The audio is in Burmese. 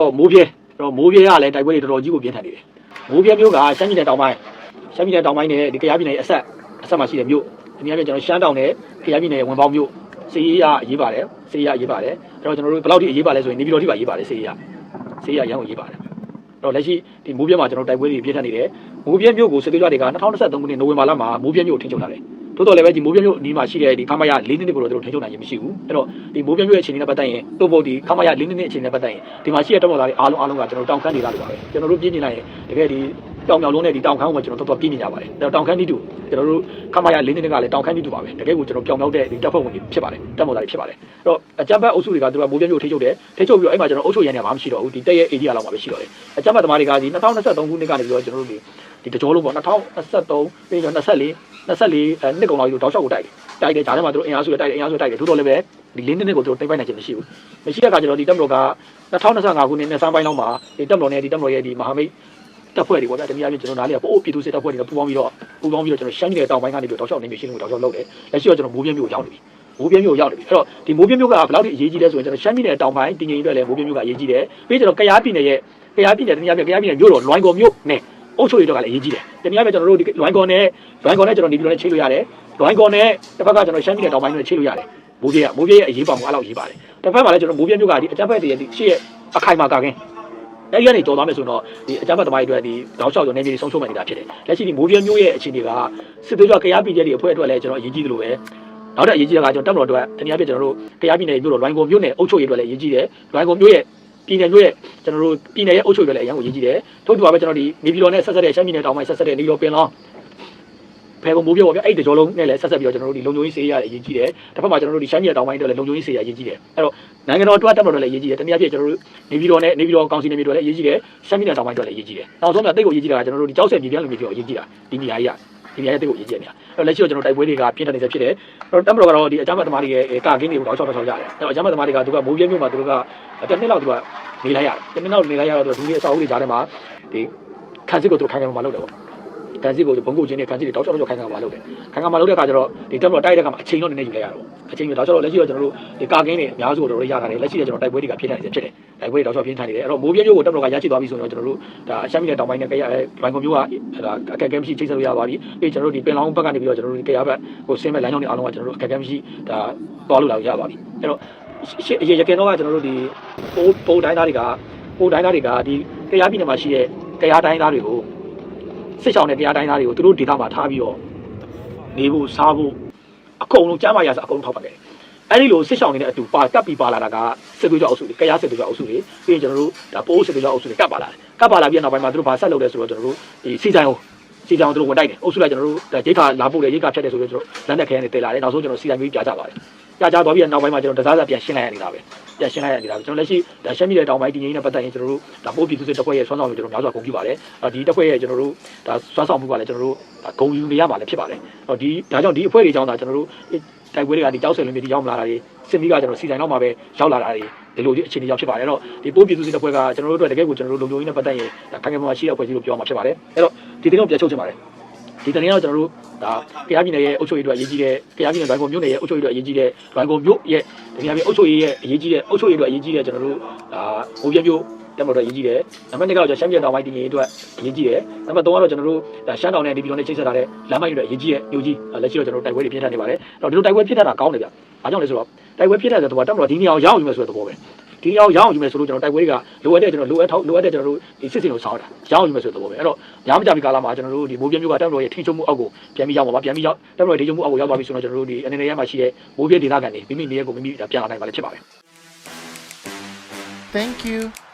တော့မိုးပြဲတော့မိုးပြဲကလည်းတိုက်ပွဲတွေတော်တော်ကြီးကိုပြင်းထန်နေတယ်မိုးပြဲမျိုးကရှမ်းပြည်နယ်တောင်ပိုင်းရှမ်းပြည်နယ်တောင်ပိုင်းနဲ့ဒီကယားပြည်နယ်အဆက်အဆက်မှာရှိတဲ့မြို့ဒီနေ့ကကျွန်တော်ရှမ်းတောင်နဲ့ကယားပြည်နယ်ဝင်ပေါင်းမြို့စီရီးရအရေးပါတယ်စီရီးရအရေးပါတယ်အဲ့တော့ကျွန်တော်တို့ဘယ်လောက်ထိအရေးပါလဲဆိုရင်နေပြည်တော်ထိပါအရေးပါတယ်စီရီးရစီရီးရရန်ကိုအရေးပါတယ်အဲ့တော့လက်ရှိဒီမိုးပြဲမှာကျွန်တော်တိုက်ပွဲတွေပြင်းထန်နေတယ်မိုးပြဲမြို့ကိုစစ်သေးကြတွေက2023ခုနှစ်နိုဝင်ဘာလမှာမိုးပြဲမြို့ကိုထိန်းချုပ်ထားတယ် တိုးတော်လည်းပဲဒီမိုးပြဲမြို့အနီးမှာရှိတဲ့ဒီခမရ၄နှစ်နှစ်ကိုတော့သူတို့ထိန်းချုပ်နိုင်ခြင်းမရှိဘူးအဲ့တော့ဒီမိုးပြဲမြို့ရဲ့အခြေအနေနဲ့ပတ်သက်ရင်တိုးဖို့ဒီခမရ၄နှစ်နှစ်အခြေအနေနဲ့ပတ်သက်ရင်ဒီမှာရှိတဲ့တပ်မတော်သားတွေအားလုံးအားလုံးကကျွန်တော်တောင်ခမ်းနေလာလို့ပါပဲကျွန်တော်တို့ပြင်းနေလိုက်ရင်တကယ်ဒီတောင်မြောင်လုံးနဲ့ဒီတောင်ခမ်းကိုကျွန်တော်တော်တော်ပြင်းနေကြပါတယ်အဲ့တော့တောင်ခမ်းတီးတူကျွန်တော်တို့ခမရ၄နှစ်နှစ်ကလည်းတောင်ခမ်းတီးတူပါပဲတကယ်ကိုကျွန်တော်ပြောင်မြောက်တဲ့ဒီတပ်ဖွဲ့ဝင်တွေဖြစ်ပါတယ်တပ်မတော်သားတွေဖြစ်ပါတယ်အဲ့တော့အကြမ်းဖက်အုပ်စုတွေကသူကမိုးပြဲမြို့ထိန်းချုပ်တယ်ထိန်းချုပ်ပြီးတော့အဲ့မှာကျွန်တော်အုပ်ချုပ်ရန်နေမှာမရှိတော့ဘူးဒီတက်ရဲ့ area လောက်မှာပဲရှိတော့တယ်အကြမ်းဖက်သမားတွေကဒီ2023ခုနှစ်ကနေပြီးတော့ကျွန်တော်တို့ဒီဒီတကြောလုံးပေါ့2023ပြီးတော့24 24အဲနှစ်ကုန်လောက်ကြီးတောက်လျှောက်ကိုတိုက်တယ်တိုက်တယ်ဂျာထဲမှာသူတို့အင်အားစုတွေတိုက်တယ်အင်အားစုတွေတိုက်တယ်ထို့တော်လည်းပဲဒီလင်းနှစ်နှစ်ကိုသူတို့တိတ်ပိုက်နိုင်ခြင်းမရှိဘူးမရှိတဲ့အခါကျတော့ဒီတပ်မတော်က2025ခုနှစ်နှစ်စမ်းပိုင်းလောက်မှာဒီတပ်မတော်နဲ့ဒီတပ်မတော်ရဲ့ဒီမဟာမိတ်တပ်ဖွဲ့တွေပေါ့ဗျာတနည်းအားဖြင့်ကျွန်တော်နားလေပို့ပြည်သူစစ်တပ်ဖွဲ့တွေနဲ့ပူးပေါင်းပြီးတော့ပူးပေါင်းပြီးတော့ကျွန်တော်ရှမ်းပြည်နယ်တောင်ပိုင်းကနေပြီးတော့တောက်လျှောက်နေမျိုးရှင်းလို့တောက်လျှောက်လုပ်တယ်လက်ရှိတော့ကျွန်တော်မိုးပြင်းမျိုးရောက်နေပြီမိုးပြင်းမျိုးရောက်နေပြီအဲ့တော့ဒီမိုးပြင်းမျိုးကဘယ်လောက်ထိအရေးကြီးလဲဆိုရင်ကျွန်တော်ရှမ်းပြည်နယ်တောင်ပိုင်းတည်ငြိမ်အတွက်လည်းမိုးပြင်းမျိုးကအရေးကြီးတယ်ပြီးကျွန်တော်ကယားပြည်နယ်ရဲ့ကယားပြည်နယ်တနည်းအားဖြင့်ကယားပြည်နယ်မြို့တော်လွိုင်းကော်မြို့နဲ့ အုပ်ချုပ်ရေးတော့ကလည်းအရေးကြီးတယ်တနည်းအားဖြင့်ကျွန်တော်တို့ဒီလွိုင်းကော်နဲ့လွိုင်းကော်နဲ့ကျွန်တော်နေပြည်တော်နဲ့ချိတ်လို့ရတယ်လွိုင်းကော်နဲ့တစ်ဖက်ကကျွန်တော်ရှမ်းပြည်နယ်တောင်ပိုင်းနဲ့ချိတ်လို့ရတယ်မိုးပြင်းကမိုးပြင်းရဲ့အရေးပါမှုအဲ့လောက်အရေးပါတယ်တစ်ဖက်မှာလည်းကျွန်တော်မိုးပြင်းမျိုးကဒီအကြမ်းဖက်တွေရဲ့ဒီရှေ့ရဲ့အခိုင်အမာကာကင်းအဲ့ဒီကနေကြော်သွားမယ်ဆိုတော့ဒီအကြမ်းဖက်သမားတွေအတွက်ဒီတောက်လျှောက်ကျော်နေပြည်ဆုံးရှုံးမှနေတာဖြစ်တယ်လက်ရှိဒီမိုးပြင်းမျိုးရဲ့အခြေအနေကစစ်သွေးကြွကရားပြည်ကျဲတွေအဖွဲ့အတွက်လည်းကျွန်တော်အရေးကြီးသလိုပဲနောက်တစ်အရေးကြီးတာကကျွန်တော်တပ်မတော်အတွက်တနည်းအားဖြင့်ကျွန်တော်တို့ကရားပြည်နယ်မြို့တော်လွိုင်းကော်မြို့နယ်အုပ်ချုပ်ရေးအတွက်လည်းအရေးကြီးတယ်လွိုင်းကော်မြို့ရဲ့ ပြည်နယ်မြို့ရဲ့ကျွန်တော်တို့ပြည်နယ်ရဲ့အုပ်ချုပ်ရေးအတွက်လည်းအရင်ကိုအရေးကြီးတယ်ထို့တူပါပဲကျွန်တော်ဒီနေပြည်တော်နဲ့ဆက်ဆက်တဲ့ရှမ်းပြည်နယ်တောင်ပိုင်းဆက်ဆက်တဲ့နေပြည်တော်ပင်လောင်းဖဲကုံမိုးပြောပေါ့ဗျအဲ့ဒီတကြောလုံးနဲ့လည်းဆက်ဆက်ပြီးတော့ကျွန်တော်တို့ဒီလုံခြုံရေးစေးရအရေးကြီးတယ်တစ်ဖက်မှာကျွန်တော်တို့ဒီရှမ်းပြည်နယ်တောင်ပိုင်းအတွက်လည်းလုံခြုံရေးစေးရအရေးကြီးတယ်အဲ့တော့နိုင်ငံတော်အတွက်တပ်မတော်လည်းအရေးကြီးတယ်တနည်းအားဖြင့်ကျွန်တော်တို့နေပြည်တော်နဲ့နေပြည်တော်ကောင်စီနေပြည်တော်လည်းအရေးကြီးတယ်ရှမ်းပြည်နယ်တောင်ပိုင်းအတွက်လည်းအရေးကြီးတယ်နောက်ဆုံးတော့တိတ်ကိုအရေးကြီးတာကကျွန်တော်တို့ဒီကြောက်ဆက်မြေပြန့်လူမျိုးပြောအရေးကြီးတာဒီနေရာကြီးက ဒီနေရာရဲ့တိတ်ကိုအရေးကြီးနေတာအဲ့တော့လက်ရှိတော့ကျွန်တော်တိုက်ပွဲတွေကပြင်းထန်နေစေဖြစ်တယ်အဲ့တော့တပ်မတော်ကတော့ဒီအကြမ်းဖက်သမားတွေရဲ့ကာကင်းတွေကိုတောက်ချောက်တောက်ချောက်ရတယ်အဲ့တော့အကြမ်းဖက်သမားတွေကသူကမိုးပြဲမြို့မှာသူတို့ကတစ်နှစ်လောက်သူကနေလိုက်ရတယ်တစ်နှစ်လောက်နေလိုက်ရတော့သူတို့ဒီအဆောက်အဦတွေကြားထဲမှာဒီခန်းစစ်ကိုသူတို့ခိုင်ခိုင်မာမာလုပ်တယ်ပေါ့ ခန်းစစ်ကိုဘုံကိုချင်းနဲ့ခန်းစစ်တွေတောက်ချောက်တောက်ချောက်ခိုင်ခိုင်မာမာလုပ်တယ်ခိုင်ခိုင်မာမာလုပ်တဲ့အခါကျတော့ဒီတပ်မတော်တိုက်တဲ့အခါမှာအချိန်တော့နည်းနည်းယူလိုက်ရတော့အချိန်ယူတောက်ချောက်တော့လက်ရှိတော့ကျွန်တော်တို့ဒီကာကင်းတွေအများစုကိုတော့ရထားတယ်လက်ရှိတော့ကျွန်တော်တိုက်ပွဲတွေကပြင်းထန်နေစေဖြစ်တယ်တိုက်ပွဲတွေတောက်ချောက်ပြင်းထန်နေတယ်အဲ့တော့မိုးပြဲမျိုးကိုတပ်မတော်ကရရှိသွားပြီဆိုတော့ကျွန်တော်တို့ဒါအရှမ်းပြည်နယ်တောင်ပိုင်းနဲ့ကရဘန်ကွန်မျိုးကဒါအခက်အခဲမရှိချိတ်ဆက်လို့ရသွားပြီပြီးကျွန်တော်တို့ဒီပင်လောင်းဘက်ကနေပြီးတော့ကျွန်တော်တို့ဒီကရဘက်ကိုဆင်းမဲ့လမ်းကြောင်းတွေအားလုံးကကျွန်တော်တို့အခက်အခဲမရှိဒါသွားလို့လာရပါပြီအဲ့တော့ရှေ့အရင်ရကင်တော့ကကျွန်တော်တို့ဒီပိုးပိုးတိုင်းသားတွေကပိုးတိုင်းသားတွေကဒီကရပြည်နယ်မှာရှိတဲ့ကရတိုင်းသားတွေကို စစ်ဆောင်တဲ့ကရတိုင်းသားတွေကိုသူတို့ဒေသမှာထားပြီးတော့နေဖို့စားဖို့အကုန်လုံးကြားမရစအကုန်လုံးထောက်ပံ့တယ်အဲ့ဒီလိုစစ်ဆောင်နေတဲ့အတူပါတက်ပြီးပါလာတာကစစ်သွေးကြောအုပ်စုတွေကြရားစစ်သွေးကြောအုပ်စုတွေပြီးရင်ကျွန်တော်တို့ဒါပိုးစစ်သွေးကြောအုပ်စုတွေကပ်ပါလာတယ်ကပ်ပါလာပြီးနောက်ပိုင်းမှာသူတို့ဘာဆက်လုပ်လဲဆိုတော့ကျွန်တော်တို့ဒီစီဆိုင်ကိုစီဆိုင်ကိုသူတို့ဝင်တိုက်တယ်အုပ်စုလိုက်ကျွန်တော်တို့ဒါရိတ်ခါလာဖို့လေရိတ်ခါဖြတ်တယ်ဆိုတော့ကျွန်တော်လက်နဲ့ခဲနဲ့တည်လာတယ်နောက်ဆုံးကျွန်တော်စီဆိုင်မျိုးပြကြပါတယ်ပြကြသွားပြီးနောက်ပိုင်းမှာကျွန်တော်တစားစားပြန်ရှင်းလိုက်ရနေတာပဲ ပြန်ရှင်းလိုက်ရနေတာပဲကျွန်တော်လက်ရှိဒါရှမ်းပြည်နယ်တောင်ပိုင်းတည်ငြိမ်နဲ့ပတ်သက်ရင်ကျွန်တော်တို့ဒါပိုးပြည်သူစစ်တပ်ဖွဲ့ရဲ့ဆွမ်းဆောင်မှုကျွန်တော်များစွာဂုဏ်ပြုပါတယ်ဒီတပ်ဖွဲ့ရဲ့ကျွန်တော်တို့ဒါဆွမ်းဆောင်မှုကလည်းကျွန်တော်တို့ဂုဏ်ယူနေရမှာလည်းဖြစ်ပါတယ်ဒီဒါကြောင့်ဒီအဖွဲ့တွေကြောင့်ဒါကျွန်တော်တို့တိုက်ပွဲတွေကဒီကြောက်စင်လွင်မြေဒီရောက်မလာတာတွေစစ်မီးကကျွန်တော်စီတိုင်းတော့မှာပဲရောက်လာတာတွေဒီလိုအခြေအနေကြောင့်ဖြစ်ပါတယ်အဲ့တော့ဒီပိုးပြည်သူစစ်တပ်ဖွဲ့ကကျွန်တော်တို့အတွက်တကယ်ကိုကျွန်တော်တို့လုံခြုံရေးနဲ့ပတ်သက်ရင်ဒါခိုင်ခိုင်မာမာရှိတဲ့အဖွဲ့အစည်းလို့ပြောမှာဖြစ်ပါတယ်အဲ့တော့ဒီတင်းကိုပြန်ချုပ်ချင်ပါတယ် ဒီတင်းကတော့ကျွန်တော်တို့ဒါကရားပြည်နယ်ရဲ့အုပ်ချုပ်ရေးအတွက်အရေးကြီးတဲ့ကရားပြည်နယ်ဒိုင်ကုန်မြို့နယ်ရဲ့အုပ်ချုပ်ရေးအတွက်အရေးကြီးတဲ့ဒိုင်ကုန်မြို့ရဲ့ဒီများပြည်အုပ်ချုပ်ရေးရဲ့အရေးကြီးတဲ့အုပ်ချုပ်ရေးအတွက်အရေးကြီးတဲ့ကျွန်တော်တို့ဒါဘိုးပြမြို့တက်မတော်ရေးကြီးတယ်နံပါတ်2ကတော့ကျွန်တော်ရှမ်းပြည်တောင်ပိုင်းတည်ငြိမ်အတွက်အရေးကြီးတယ်နံပါတ်3ကတော့ကျွန်တော်တို့ဒါရှမ်းတောင်နဲ့ဒီပြည်တော်နဲ့ချိတ်ဆက်ထားတဲ့လမ်းမိုက်တွေအတွက်အရေးကြီးတဲ့မြို့ကြီးလက်ရှိတော့ကျွန်တော်တို့တိုက်ပွဲတွေပြင်းထန်နေပါတယ်အဲ့တော့ဒီလိုတိုက်ပွဲပြင်းထန်တာကောင်းတယ်ဗျ။ ဘာကြောင့်လဲဆိုတော့တိုက်ပွဲပြင်းထန်တဲ့သဘောတက်မတော်ဒီနေရာကိုရအောင်ယူမယ်ဆိုတဲ့သဘောပဲ။ဒီနေရာကိုရအောင်ယူမယ်ဆိုလို့ကျွန်တော်တိုက်ပွဲတွေကလိုအပ်တဲ့ကျွန်တော်လိုအပ်ထောက်လိုအပ်တဲ့ကျွန်တော်တို့ဒီစစ်စင်ကိုဆောင်းတာရအောင်ယူမယ်ဆိုတဲ့သဘောပဲ။အဲ့တော့ညမကြပြီကာလမှာကျွန်တော်တို့ဒီမိုးပြင်းမျိုးကတက်မတော်ရဲ့ထိချုံမှုအောက်ကိုပြန်ပြီးရောက်ပါပါပြန်ပြီးရောက်တက်မတော်ရဲ့ထိချုံမှုအောက်ကိုရောက်သွားပြီဆိုတော့ကျွန်တော်တို့ဒီအနေနဲ့ရမှာရှိတဲ့မိုးပြင်းဒေသခံတွေမိမိနေရာကိုမိမိပြန်လာနိုင်ပါလေဖြစ်ပါပဲ။ Thank you.